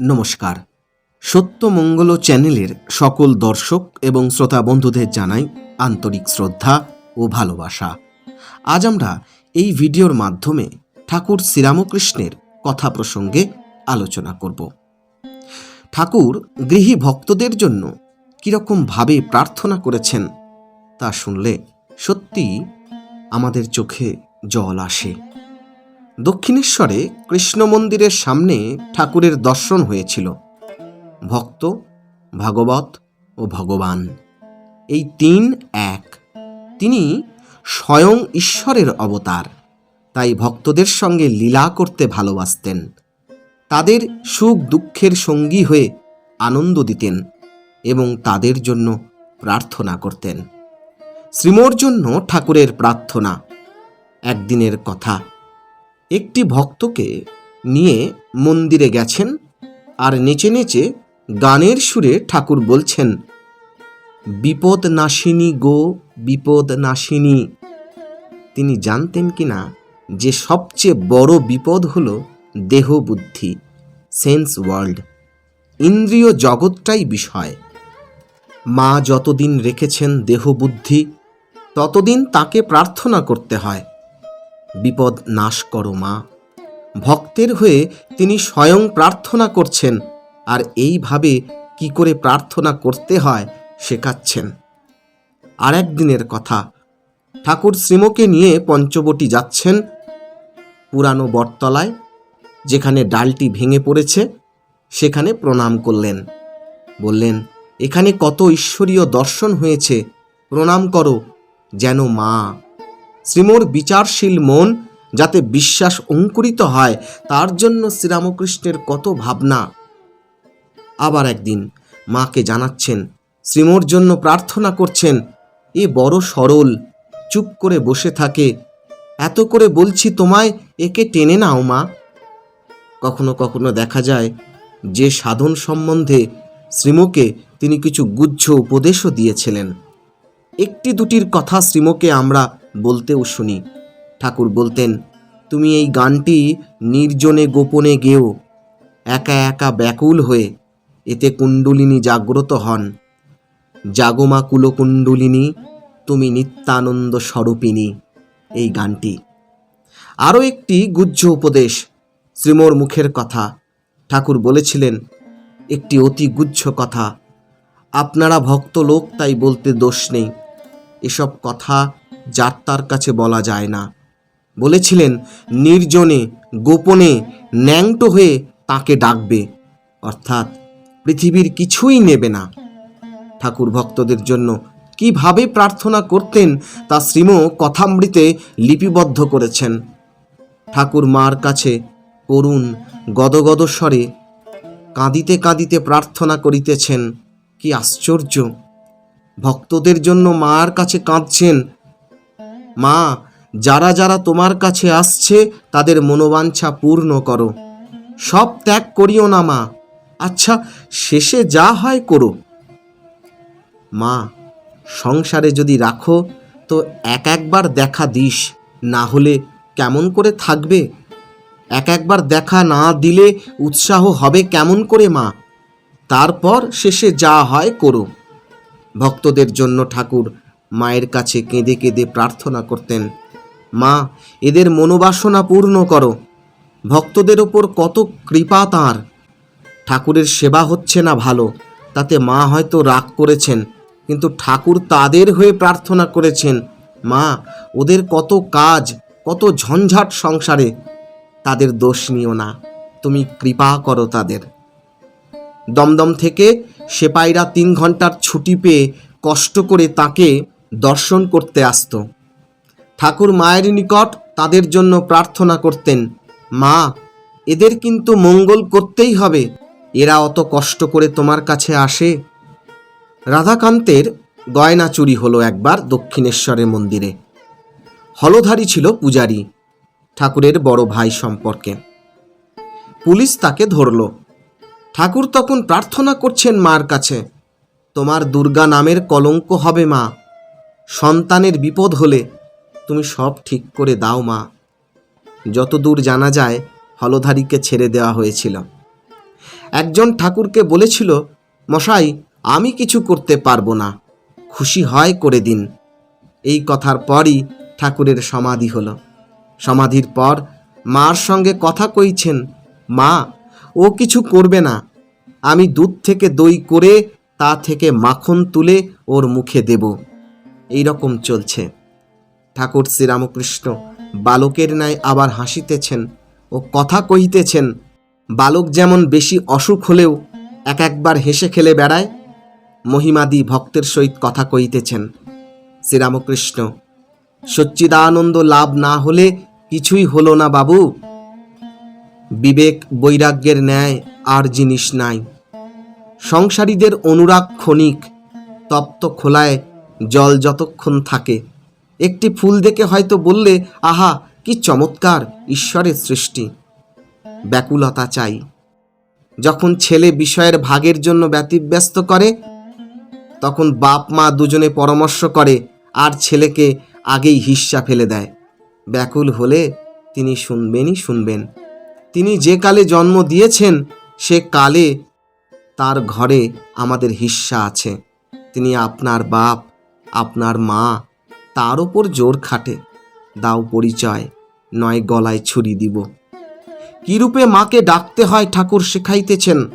নমস্কার। সত্যমঙ্গল চ্যানেলের সকল দর্শক এবং শ্রোতা বন্ধুদের জানাই আন্তরিক শ্রদ্ধা ও ভালোবাসা। আজ আমরা এই ভিডিওর মাধ্যমে ঠাকুর শ্রীরামকৃষ্ণের কথা প্রসঙ্গে আলোচনা করব। ঠাকুর গৃহী ভক্তদের জন্য কীরকমভাবে প্রার্থনা করেছেন তা শুনলে সত্যি আমাদের চোখে জল আসে। দক্ষিণেশ্বরে কৃষ্ণ মন্দিরের সামনে ঠাকুরের দর্শন হয়েছিল। ভক্ত, ভাগবত ও ভগবান। এই তিন এক। তিনি স্বয়ং ঈশ্বরের অবতার। তাই ভক্তদের সঙ্গে লীলা করতে ভালোবাসতেন। তাদের সুখ দুঃখের সঙ্গী হয়ে আনন্দ দিতেন এবং তাদের জন্য প্রার্থনা করতেন। শ্রীমোর জন্য ঠাকুরের প্রার্থনা। একদিনের কথা। একটি ভক্তকে নিয়ে মন্দিরে গেছেন আর নেচে নেচে গানের সুরে ঠাকুর বলছেন, বিপদ নাশিনী গো, বিপদ নাশিনী। তিনি জানতেন কি না যে সবচেয়ে বড় বিপদ হল দেহ বুদ্ধি সেন্স ওয়ার্ল্ড, ইন্দ্রিয় জগৎটাই বিষয়। মা যতদিন রেখেছেন দেহ বুদ্ধি ততদিন তাকে প্রার্থনা করতে হয়। বিপদ নাশ করো, মা। ভক্তের হয়ে তিনি স্বয়ং প্রার্থনা করছেন, আর এইভাবে কি করে প্রার্থনা করতে হয় শেখাচ্ছেন। আর একদিনের কথা, ঠাকুর শ্রীমকে নিয়ে পঞ্চবটি যাচ্ছেন পুরানো বটতলায়, যেখানে ডালটি ভেঙে পড়েছে, সেখানে প্রণাম করলেন। বললেন, এখানে কত ঈশ্বরীয় দর্শন হয়েছে, প্রণাম করো, যেন মা শ্রীমোর বিচারশীল মন যাতে বিশ্বাস অঙ্কুরিত হয়, তার জন্য শ্রীরামকৃষ্ণের কত ভাবনা। আবার একদিন মাকে জানাচ্ছেন, শ্রীমোর জন্য প্রার্থনা করছেন, এ বড় সরল, চুপ করে বসে থাকে। এত করে বলছি তোমায়, একে টেনে নাও মা। কখনো কখনো দেখা যায়, যে সাধন সম্বন্ধে শ্রীমকে তিনি কিছু গুচ্ছ উপদেশও দিয়েছিলেন। একটি দুটির কথা শ্রীমকে আমরা বলতেও শুনি। ঠাকুর বলতেন, তুমি এই গানটি নির্জনে গোপনে গেও। একা একা ব্যাকুল হয়ে এতে কুণ্ডলিনী জাগ্রত হন। জাগমা কুলকুণ্ডলিনী, তুমি নিত্যানন্দ স্বরূপিনী এই গানটি। আরও একটি গুজ্জ উপদেশ, শ্রীমোর মুখের কথা। ঠাকুর বলেছিলেন, একটি অতি গুচ্ছ কথা। আপনারা ভক্ত লোক তাই বলতে দোষ নেই। এসব কথা যার তার কাছে বলা যায় না। বলেছিলেন, নির্জনে, গোপনে ন্যাংটো হয়ে তাকে ডাকবে, অর্থাৎ পৃথিবীর কিছুই নেবে না। ঠাকুর ভক্তদের জন্য কীভাবে প্রার্থনা করতেন, তা শ্রীম কথামৃতে লিপিবদ্ধ করেছেন। ঠাকুর মার কাছে করুণ গদগদ স্বরে কাঁদিতে কাঁদিতে প্রার্থনা করিতেছেন, কি আশ্চর্য! ভক্তদের জন্য মার কাছে কাঁদছেন মা, যারা যারা তোমার কাছে আসছে, তাদের মনোবাঞ্ছা পূর্ণ করো। সব ত্যাগ করিও না মা। আচ্ছা শেষে যা হয় করো। মা, সংসারে যদি রাখো, তো এক একবার দেখা দিস। না হলে কেমন করে থাকবে? এক একবার দেখা না দিলে উৎসাহ হবে কেমন করে মা? তারপর শেষে যা হয় করো। ভক্তদের জন্য ঠাকুর মায়ের কাছে কেঁদে কেঁদে প্রার্থনা করতেন, মা, এদের মনোবাসনা পূর্ণ করো। ভক্তদের ওপর কত কৃপা তাঁর। ঠাকুরের সেবা হচ্ছে না ভালো, তাতে মা হয়তো রাগ করেছেন, কিন্তু ঠাকুর তাদের হয়ে প্রার্থনা করেছেন, মা, ওদের কত কাজ, কত ঝঞ্ঝাট সংসারে, তাদের দোষ নিও না, তুমি কৃপা করো তাদের। দমদম থেকে সেপাইরা তিন ঘণ্টার ছুটি পেয়ে কষ্ট করে তাকে দর্শন করতে আসতো। ঠাকুর মায়ের নিকট তাদের জন্য প্রার্থনা করতেন, মা, এদের কিন্তু মঙ্গল করতেই হবে, এরা অত কষ্ট করে তোমার কাছে আসে? রাধাকান্তের গয়না চুরি হলো একবার দক্ষিণেশ্বরের মন্দিরে। হলধারী ছিল পূজারী, ঠাকুরের বড় ভাই সম্পর্কে। পুলিশ তাকে ধরল, ঠাকুর তখন প্রার্থনা করছেন মার কাছে, তোমার দুর্গা নামের কলঙ্ক হবে মা সন্তানের বিপদ হলে তুমি সব ঠিক করে দাও মা। যতদূর জানা যায়, হলধারীকে ছেড়ে দেওয়া হয়েছিল। একজন ঠাকুরকে বলেছিল, মশাই, আমি কিছু করতে পারব না। খুশি হয় করে দিন। এই কথার পরই ঠাকুরের সমাধি হলো। সমাধির পর মার সঙ্গে কথা কইছেন, মা, ও কিছু করবে না। আমি দুধ থেকে দই করে তা থেকে মাখন তুলে ওর মুখে দেব। এই রকম চলছে। ঠাকুর শ্রীরামকৃষ্ণ বালকের ন্যায় আবার হাসিতেছেন ও কথা কহিতেছেন, বালক যেমন বেশি অসুখ হলেও এক একবার হেসে খেলে বেড়ায়, মহিমাদি ভক্তের সহিত কথা কহিতেছেন। শ্রীরামকৃষ্ণ, সচ্চিদানন্দ লাভ না হলে কিছুই হলো না বাবু। বিবেক বৈরাগ্যের ন্যায় আর জিনিস নাই। সংসারীদের অনুরাগ ক্ষণিক, তপ্ত খোলায় জল যতক্ষণ থাকে। একটি ফুল দেখে হয়তো বললে, আহা, কি চমৎকার ঈশ্বরের সৃষ্টি। ব্যাকুলতা চাই। যখন ছেলে বিষয়ের ভাগের জন্য ব্যতিব্যস্ত করে, তখন বাপ মা দুজনে পরামর্শ করে, আর ছেলেকে আগেই হিস্সা ফেলে দেয়। ব্যাকুল হলে তিনি শুনবেনই শুনবেন। তিনি যে কালে জন্ম দিয়েছেন, সে কালে তার ঘরে আমাদের হিস্সা আছে। তিনি আপনার বাপ আপনার মা তার ওপর জোর খাটে। দাও পরিচয়, নয় গলায় ছুরি দিব। কি রূপে মাকে ডাকতে হয় ঠাকুর শেখাইতেছেন?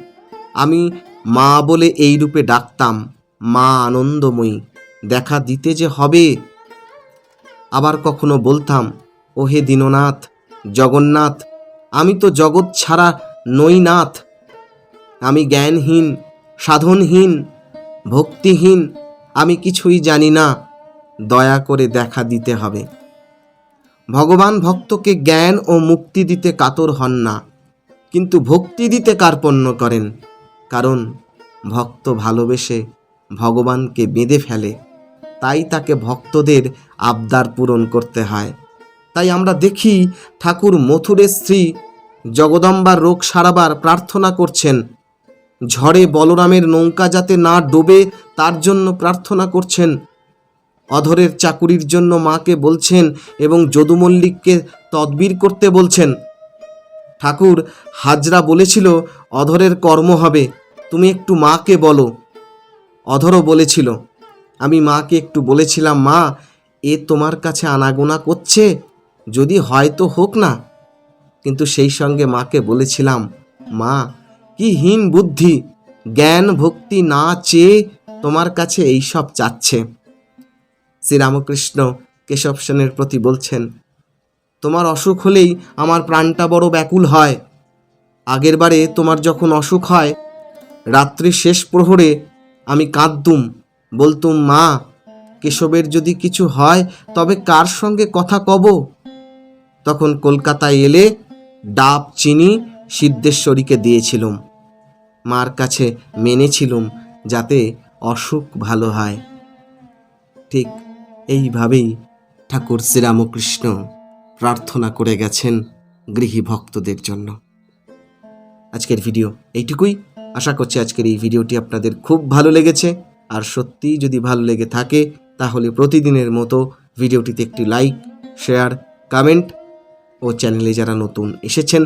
আমি মা বলে এই রূপে ডাকতাম, মা আনন্দময়ী, দেখা দিতে যে হবে। আবার কখনো বলতাম, ওহে দীননাথ, জগন্নাথ, আমি তো জগৎ ছাড়া নই নাথ। আমি জ্ঞানহীন, সাধনহীন, ভক্তিহীন আমি কিছুই জানি না। দয়া করে দেখা দিতে হবে। ভগবান ভক্তকে জ্ঞান ও মুক্তি দিতে কাতর হন না, কিন্তু ভক্তি দিতে কার্পণ্য করেন, কারণ ভক্ত ভালোবেসে ভগবানকে বেঁধে ফেলে, তাই তাকে ভক্তদের আবদার পূরণ করতে হয়। তাই আমরা দেখি ঠাকুর মথুরের স্ত্রী জগদম্বার রোগ সারাবার প্রার্থনা করছেন ঝড়ে বলরামের নৌকা যাতে না ডোবে, তার জন্য প্রার্থনা করছেন। অধরের চাকুরির জন্য মাকে বলছেন এবং যদুমল্লিককে তদবির করতে বলছেন। ঠাকুর, হাজরা বলেছিল, অধরের কর্ম হবে, তুমি একটু মাকে বলো। অধরও বলেছিল, আমি মাকে একটু বলেছিলাম, মা, এ তোমার কাছে আনাগোনা করছে, যদি হয় তো হোক না। কিন্তু সেই সঙ্গে মাকে বলেছিলাম, মা কি হীন বুদ্ধি? জ্ঞান ভক্তি না চেয়ে তোমার কাছে এইসব চাচ্ছে শ্রীরামকৃষ্ণ কেশব সেনের প্রতি বলছেন, তোমার অসুখ হলেই আমার প্রাণটা বড় ব্যাকুল হয়। আগেরবারে তোমার যখন অসুখ হয় রাত্রি শেষ প্রহরে আমি কাঁদতুম, বলতুম, মা, কেশবের যদি কিছু হয়, তবে কার সঙ্গে কথা কব? তখন কলকাতায় এলে ডাব, চিনি সিদ্ধেশ্বরীকে দিয়েছিলুম। মার কাছে মেনেছিলুম যাতে অসুখ ভালো হয়। ঠিক এইভাবেই ঠাকুর শ্রীরামকৃষ্ণ প্রার্থনা করে গেছেন গৃহী ভক্তদের জন্য। আজকের ভিডিও এইটুকুই। আশা করছি আজকের এই ভিডিওটি আপনাদের খুব ভালো লেগেছে। আর সত্যিই যদি ভালো লেগে থাকে, তাহলে প্রতিদিনের মতো ভিডিওটিতে একটি লাইক, শেয়ার, কমেন্ট ও চ্যানেলে যারা নতুন এসেছেন